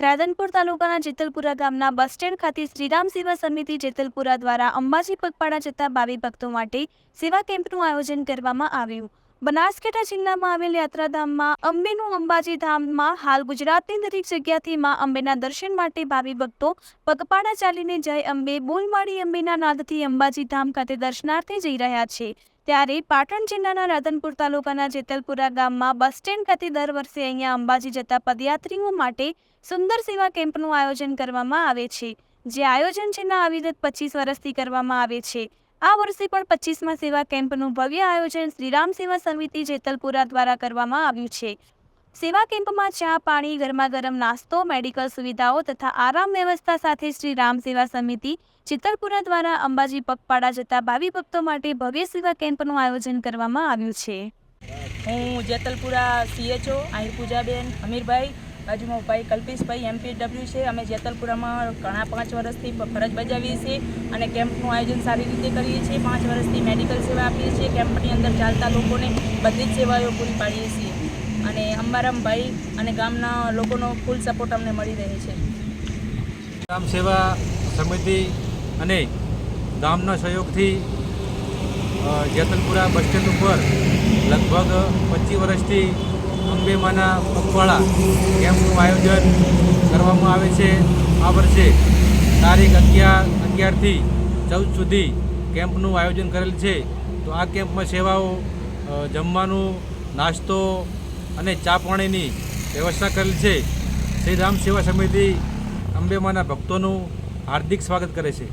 રાધનપુર તાલુકાના જેતલપુરા ગામના bus stand ખાતે શ્રીરામ સેવા સમિતિ જેતલપુરા દ્વારા અંબાજી પગપાળા જતા ભાવિ ભક્તો માટે સેવા કેમ્પનું આયોજન કરવામાં આવ્યું. બનાસકાંઠા જિલ્લામાં આવેલ યાત્રાધામમાં અંબેનું અંબાજી ધામમાં હાલ ગુજરાતની દરેક જગ્યાથી માં અંબેના દર્શન માટે ભાવિ ભક્તો પગપાળા ચાલીને જય અંબે, બોલવાડી અંબેના નાદથી અંબાજી ધામ ખાતે દર્શનાર્થે જઈ રહ્યા છે. ત્યારે પાટણ જિલ્લાના રાધનપુર તાલુકાના જેતલપુરા ગામમાં બસ સ્ટેન્ડ ખાતે દર વર્ષે અહીંયા અંબાજી જતા પદયાત્રીઓ માટે સુંદર સેવા કેમ્પનું આયોજન કરવામાં આવે છે. જે આયોજન છેલ્લા અવિરત પચીસ વર્ષથી કરવામાં આવે છે. આ વર્ષે પણ પચીસમાં સેવા કેમ્પનું ભવ્ય આયોજન શ્રીરામ સેવા સમિતિ જેતલપુરા દ્વારા કરવામાં આવ્યું છે. સેવા કેમ્પમાં ચા પાણી ગરમા ગરમ નાસ્તો, મેડિકલ સુવિધાઓ તથા આરામ વ્યવસ્થા સાથે શ્રી રામ સેવા સમિતિ ચિત્તલપુરા દ્વારા અંબાજી પગપાળા જતા ભાવિ ભક્તો માટે ભવ્ય સેવા કેમ્પનું આયોજન કરવામાં આવ્યું છે. હું જેતલપુરા સીએચઓ આહિર પૂજાબેન, અમીરભાઈ બાજુમાં ભાઈ કલ્પેશભાઈ એમપીડબ્લ્યુ છે. અમે જેતલપુરામાં ઘણા પાંચ વર્ષથી ફરજ બજાવીએ છીએ અને કેમ્પનું આયોજન સારી રીતે કરીએ છીએ. પાંચ વર્ષથી મેડિકલ સેવા આપીએ છીએ. કેમ્પની અંદર ચાલતા લોકોને બધી જ સેવાઓ પૂરી પાડીએ છીએ. અને અંબારામભાઈ અને ગામના લોકોનો ફૂલ સપોર્ટ અમને મળી રહે છે. ગામ સેવા સમિતિ અને ગામના સહયોગથી જેતલપુરા બસ સ્ટેન્ડ ઉપર લગભગ પચીસ વર્ષથી અંબેમાના પગવાળા કેમ્પનું આયોજન કરવામાં આવે છે. આ વર્ષે તારીખ અગિયાર, અગિયારથી ચૌદ સુધી કેમ્પનું આયોજન કરેલ છે. તો આ કેમ્પમાં સેવાઓ જમવાનું, નાસ્તો અને ચા પાણીની વ્યવસ્થા કરેલ છે. શ્રી રામ સેવા સમિતિ અંબેમાના ભક્તોનું હાર્દિક સ્વાગત કરે છે.